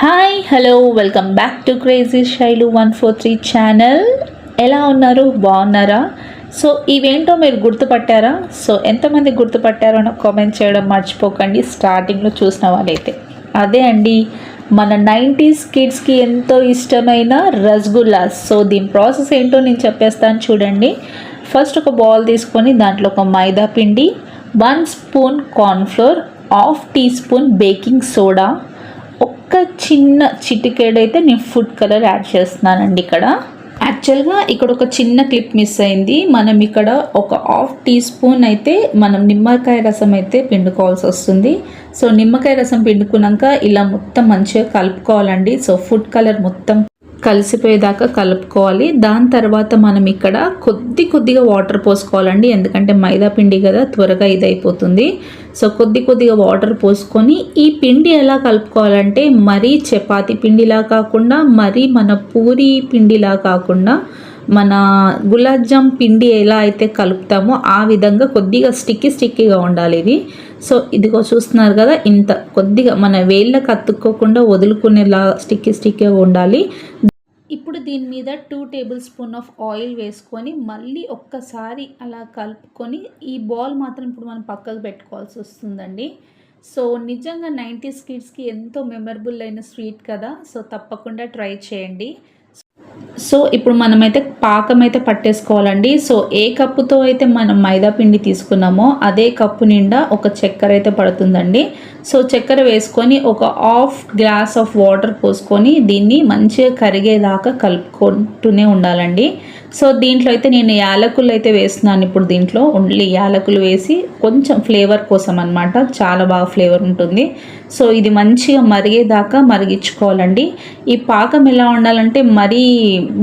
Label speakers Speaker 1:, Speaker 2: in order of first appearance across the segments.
Speaker 1: Hi hello welcome back to crazy Shailu one four three channel ఎలా ఉన్నారు? బాగున్నారా? So ఇవేంటో మీరు గుర్తుపట్టారా? సో ఎంతమంది గుర్తుపట్టారో నాకు కామెంట్ చేయడం మర్చిపోకండి. స్టార్టింగ్లో చూసిన వాళ్ళైతే. అదే అండి మన నైంటీస్ కిడ్స్కి ఎంతో ఇష్టమైన రసగుల్లా. సో దీని ప్రాసెస్ ఏంటో నేను చెప్పేస్తాను చూడండి. ఫస్ట్ ఒక బౌల్ తీసుకొని దాంట్లో ఒక మైదా పిండి one spoon cornflour half teaspoon baking soda ఒక్క చిన్న చిటికేడైతే నేను ఫుడ్ కలర్ యాడ్ చేస్తున్నానండి ఇక్కడ. యాక్చువల్గా ఇక్కడ ఒక చిన్న క్లిప్ మిస్ అయింది. మనం ఇక్కడ ఒక హాఫ్ టీ స్పూన్ అయితే మనం నిమ్మకాయ రసం అయితే పిండుకోవాల్సి వస్తుంది. సో నిమ్మకాయ రసం పిండుకున్నాక ఇలా మొత్తం మంచిగా కలుపుకోవాలండి. సో ఫుడ్ కలర్ మొత్తం కలిసిపోయేదాకా కలుపుకోవాలి. దాని తర్వాత మనం ఇక్కడ కొద్ది కొద్దిగా వాటర్ పోసుకోవాలండి. ఎందుకంటే మైదా పిండి కదా త్వరగా ఇదైపోతుంది. సో కొద్ది కొద్దిగా వాటర్ పోసుకొని ఈ పిండి ఎలా కలుపుకోవాలంటే మరీ చపాతి పిండిలా కాకుండా మరీ మన పూరి పిండిలా కాకుండా మన గులాబ్ జామ్ పిండి ఎలా అయితే కలుపుతామో ఆ విధంగా కొద్దిగా స్టిక్కీ స్టిక్కీగా ఉండాలి ఇది. సో ఇదిగో చూస్తున్నారు కదా ఇంత కొద్దిగా మన వేళ్ళకి అతుక్కోకుండా వదులుకునేలా స్టిక్కీ స్టిక్కీగా ఉండాలి. ఇప్పుడు దీని మీద two tablespoon of oil వేసుకొని మళ్ళీ ఒక్కసారి అలా కలుపుకొని ఈ బాల్ మాత్రం ఇప్పుడు మనం పక్కకు పెట్టుకోవాల్సి వస్తుందండి. సో నిజంగా నైంటీస్ కిడ్స్కి ఎంతో మెమరబుల్ అయిన స్వీట్ కదా. సో తప్పకుండా ట్రై చేయండి. సో ఇప్పుడు మనమైతే పాకం అయితే పట్టేసుకోవాలండి. సో ఏ కప్పుతో అయితే మనం మైదా పిండి తీసుకున్నామో అదే కప్పు నిండా ఒక చక్కెర అయితే పడుతుందండి. సో చక్కెర వేసుకొని ఒక హాఫ్ గ్లాస్ ఆఫ్ వాటర్ పోసుకొని దీన్ని మంచిగా కరిగేదాకా కలుపుకుంటూనే ఉండాలండి. సో దీంట్లో అయితే నేను యాలకులు అయితే వేస్తున్నాను ఇప్పుడు దీంట్లో. ఓన్లీ యాలకులు వేసి కొంచెం ఫ్లేవర్ కోసం అనమాట చాలా బాగా ఫ్లేవర్ ఉంటుంది. సో ఇది మంచిగా మరిగేదాకా మరిగించుకోవాలండి. ఈ పాకం ఎలా ఉండాలంటే మరీ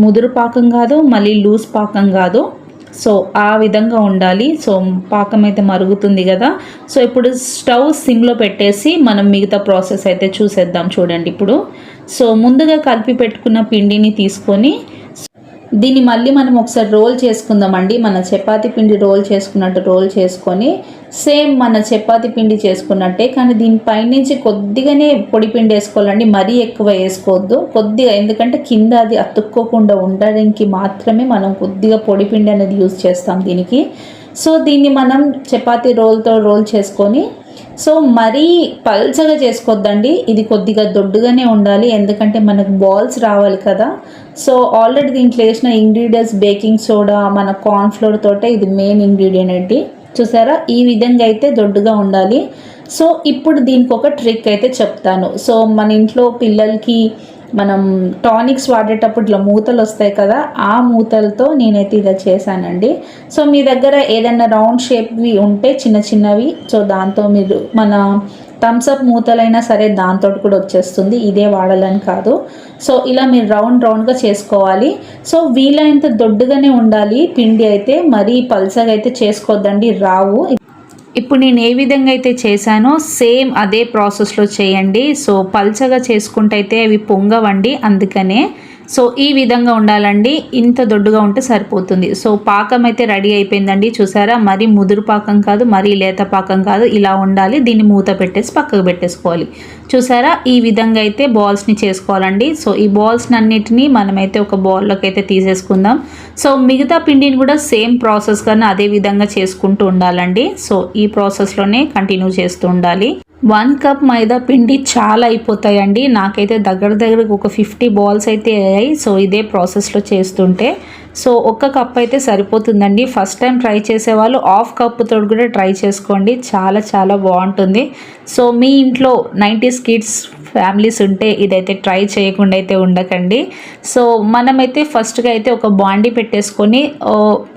Speaker 1: ముదురు పాకం కాదు మళ్ళీ లూజ్ పాకం కాదు. సో ఆ విధంగా ఉండాలి. సో పాకం అయితే మరుగుతుంది కదా. సో ఇప్పుడు స్టవ్ సిమ్లో పెట్టేసి మనం మిగతా ప్రాసెస్ అయితే చూసేద్దాం చూడండి ఇప్పుడు. సో ముందుగా కలిపి పెట్టుకున్న పిండిని తీసుకొని దీన్ని మళ్ళీ మనం ఒకసారి రోల్ చేసుకుందామండి. మన చపాతి పిండి రోల్ చేసుకున్నట్టు రోల్ చేసుకొని సేమ్ మన చపాతి పిండి చేసుకున్నట్టే కానీ దీనిపైనుంచి కొద్దిగానే పొడి పిండి వేసుకోవాలండి. మరీ ఎక్కువ వేసుకోవద్దు. కొద్దిగా ఎందుకంటే కింద అది అతుక్కోకుండా ఉండడానికి మాత్రమే మనం కొద్దిగా పొడి పిండి అనేది యూజ్ చేస్తాం దీనికి. సో దీన్ని మనం చపాతి రోల్తో రోల్ చేసుకొని సో మరీ పల్చగా చేసుకోవద్దండి ఇది కొద్దిగా దొడ్డుగానే ఉండాలి. ఎందుకంటే మనకు బాల్స్ రావాలి కదా. సో ఆల్రెడీ దీంట్లో వేసిన ఇంగ్రీడియంట్స్ బేకింగ్ సోడా మన కార్న్ఫ్లోర్ తోటే ఇది మెయిన్ ఇంగ్రీడియంట్ అండి. చూసారా? ఈ విధంగా అయితే దొడ్డుగా ఉండాలి. సో ఇప్పుడు దీనికి ఒక ట్రిక్ అయితే చెప్తాను. సో మన ఇంట్లో పిల్లలకి మనం టానిక్స్ వాడేటప్పుడు ఇట్లా మూతలు వస్తాయి కదా ఆ మూతలతో నేనైతే ఇలా చేశానండి. సో మీ దగ్గర ఏదైనా రౌండ్ షేప్వి ఉంటే చిన్న చిన్నవి సో దాంతో మీరు మన థమ్స్అప్ మూతలైనా సరే దాంతో కూడా వచ్చేస్తుంది. ఇదే వాడాలని కాదు. సో ఇలా మీరు రౌండ్ రౌండ్గా చేసుకోవాలి. సో వీలైనంత దొడ్డుగానే ఉండాలి. పిండి అయితే మరీ పల్సగా అయితే చేసుకోవద్దండి రావు. ఇప్పుడు నేను ఏ విధంగా అయితే చేశానో సేమ్ అదే ప్రాసెస్లో చేయండి. సో పల్చగా చేసుకుంటే అయితే అవి పొంగవండి. అందుకనే సో ఈ విధంగా ఉండాలండి. ఇంత దొడ్డుగా ఉంటే సరిపోతుంది. సో పాకం అయితే రెడీ అయిపోయిందండి. చూసారా? మరీ ముదురు పాకం కాదు మరీ లేత పాకం కాదు. ఇలా ఉండాలి. దీన్ని మూత పెట్టేసి పక్కకు పెట్టేసుకోవాలి. చూసారా? ఈ విధంగా అయితే బాల్స్ని చేసుకోవాలండి. సో ఈ బాల్స్ని అన్నిటినీ మనమైతే ఒక బౌల్లోకి అయితే తీసేసుకుందాం. సో మిగతా పిండిని కూడా సేమ్ ప్రాసెస్ కానీ అదే విధంగా చేసుకుంటూ ఉండాలండి. సో ఈ ప్రాసెస్లోనే కంటిన్యూ చేస్తూ ఉండాలి. వన్ కప్ మైదా పిండి చాలా అయిపోతాయండి. నాకైతే దగ్గర దగ్గరకు ఒక ఫిఫ్టీ బాల్స్ అయితే అయ్యాయి. సో ఇదే ప్రాసెస్లో చేస్తుంటే. సో ఒక్క కప్ అయితే సరిపోతుందండి. ఫస్ట్ టైం ట్రై చేసేవాళ్ళు హాఫ్ కప్తో కూడా ట్రై చేసుకోండి. చాలా చాలా బాగుంటుంది. సో మీ ఇంట్లో నైంటీస్ కిడ్స్ ఫ్యామిలీస్ ఉంటే ఇదైతే ట్రై చేయకుండా అయితే ఉండకండి. సో మనమైతే ఫస్ట్గా అయితే ఒక బాండీ పెట్టేసుకొని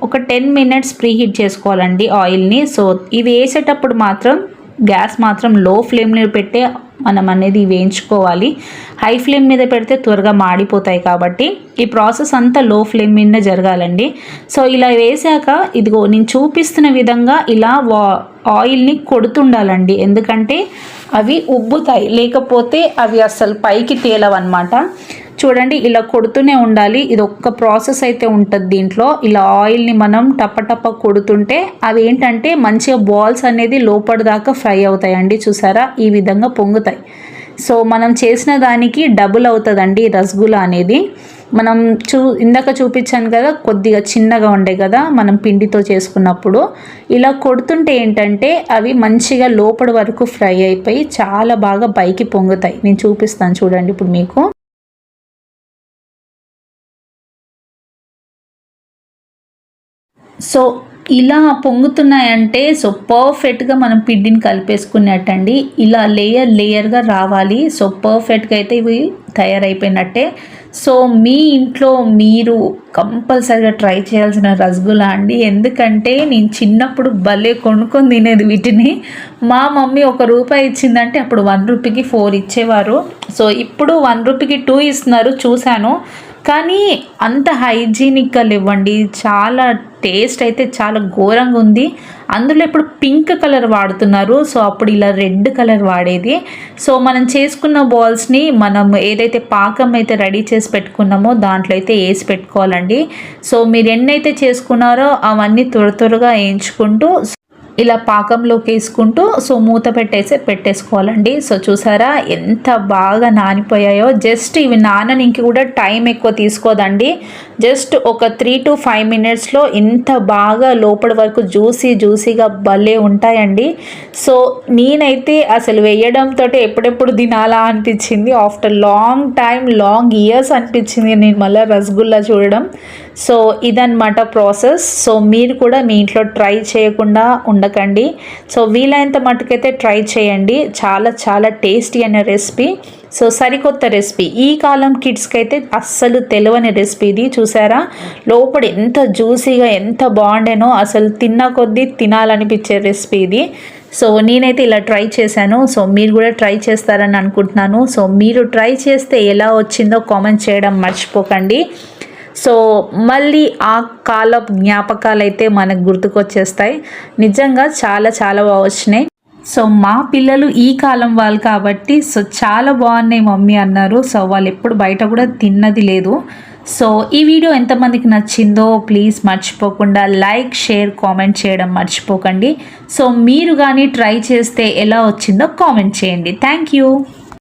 Speaker 1: ఒక టెన్ మినిట్స్ ప్రీ హీట్ చేసుకోవాలండి ఆయిల్ని. సో ఇవి వేసేటప్పుడు మాత్రం గ్యాస్ మాత్రం లో ఫ్లేమ్లో పెట్టే మనం అనేది వేయించుకోవాలి. హై ఫ్లేమ్ మీద పెడితే త్వరగా మాడిపోతాయి కాబట్టి ఈ ప్రాసెస్ అంతా లో ఫ్లేమ్ మీద జరగాలండి. సో ఇలా వేసాక ఇదిగో నేను చూపిస్తున్న విధంగా ఇలా వా ఆయిల్ని కొడుతుండాలండి. ఎందుకంటే అవి ఉబ్బుతాయి. లేకపోతే అవి అసలు పైకి తేలవన్నమాట. చూడండి ఇలా కొడుతూనే ఉండాలి. ఇది ఒక్క ప్రాసెస్ అయితే ఉంటుంది దీంట్లో. ఇలా ఆయిల్ని మనం టప్ప కొడుతుంటే అవి ఏంటంటే మంచిగా బాల్స్ అనేది లోపల దాకా ఫ్రై అవుతాయండి చూసారా? ఈ విధంగా పొంగుతాయి. సో మనం చేసిన దానికి డబుల్ అవుతుందండి రసగుల్లా అనేది. మనం చూ ఇందాక చూపించాను కదా కొద్దిగా చిన్నగా ఉండే కదా మనం పిండితో చేసుకున్నప్పుడు. ఇలా కొడుతుంటే ఏంటంటే అవి మంచిగా లోపల వరకు ఫ్రై అయిపోయి చాలా బాగా పైకి పొంగుతాయి. నేను చూపిస్తాను చూడండి ఇప్పుడు మీకు. సో ఇలా పొంగుతున్నాయంటే సో పర్ఫెక్ట్గా మనం పిండిని కలిపేసుకున్నట్టండి. ఇలా లేయర్ లేయర్గా రావాలి. సో పర్ఫెక్ట్గా అయితే ఇవి తయారైపోయినట్టే. సో మీ ఇంట్లో మీరు కంపల్సరిగా ట్రై చేయాల్సిన రసగుల్లా అండి. ఎందుకంటే నేను చిన్నప్పుడు భలే కొనుక్కొని తినేది వీటిని. మా మమ్మీ ఒక రూపాయి ఇచ్చిందంటే అప్పుడు వన్ రూపీకి ఫోర్ ఇచ్చేవారు. సో ఇప్పుడు వన్ రూపీకి టూ ఇస్తున్నారు చూశాను. కానీ అంత హైజీనిక్గా లేవండి చాలా టేస్ట్ అయితే చాలా ఘోరంగా ఉంది. అందులో ఇప్పుడు పింక్ కలర్ వాడుతున్నారు. సో అప్పుడు ఇలా రెడ్ కలర్ వాడేది. సో మనం చేసుకున్న బాల్స్ని మనం ఏదైతే పాకం అయితే రెడీ చేసి పెట్టుకున్నామో దాంట్లో అయితే వేసి పెట్టుకోవాలండి. సో మీరు ఎన్నైతే చేసుకున్నారో అవన్నీ త్వర త్వరగా వేయించుకుంటూ ఇలా పాకంలోకి వేసుకుంటూ సో మూత పెట్టేసి పెట్టేసుకోవాలండి. సో చూసారా ఎంత బాగా నానిపోయాయో. జస్ట్ ఇవి నాననికి కూడా టైం ఎక్కువ తీసుకోదండి. జస్ట్ ఒక త్రీ టు ఫైవ్ మినిట్స్లో ఇంత బాగా లోపల వరకు జ్యూసీ జ్యూసీగా భలే ఉంటాయండి. సో నేనైతే అసలు వేయడంతో ఎప్పుడెప్పుడు తినాలా అనిపించింది. After long time long years అనిపించింది నేను మళ్ళీ రసగుల్లా చూడడం. సో ఇదన్నమాట ప్రాసెస్. సో మీరు కూడా మీ ఇంట్లో ట్రై చేయకుండా ఉండకండి. సో వీలైనంత మటుకైతే ట్రై చేయండి. చాలా చాలా టేస్టీ అనే రెసిపీ. సో సరికొత్త రెసిపీ. ఈ కాలం కిడ్స్కి అయితే అస్సలు తెలియని రెసిపీ ఇది. చూసారా? లోపల ఎంత జ్యూసీగా ఎంత బాగుండేనో అసలు తిన్న కొద్దీ తినాలనిపించే రెసిపీ ఇది. సో నేనైతే ఇలా ట్రై చేశాను. సో మీరు కూడా ట్రై చేస్తారని అనుకుంటున్నాను. సో మీరు ట్రై చేస్తే ఎలా వచ్చిందో కామెంట్ చేయడం మర్చిపోకండి. సో మళ్ళీ ఆ కాల జ్ఞాపకాలు అయితే మనకు గుర్తుకొచ్చేస్తాయి. నిజంగా చాలా చాలా బాగా వచ్చినాయి. సో మా పిల్లలు ఈ కాలం వాళ్ళు కాబట్టి సో చాలా బాగున్నాయి మమ్మీ అన్నారు. సో వాళ్ళు ఎప్పుడు బయట కూడా తిన్నది లేదు. సో ఈ వీడియో ఎంతమందికి నచ్చిందో ప్లీజ్ మర్చిపోకుండా లైక్ షేర్ కామెంట్ చేయడం మర్చిపోకండి. సో మీరు కానీ ట్రై చేస్తే ఎలా వచ్చిందో కామెంట్ చేయండి. Thank you.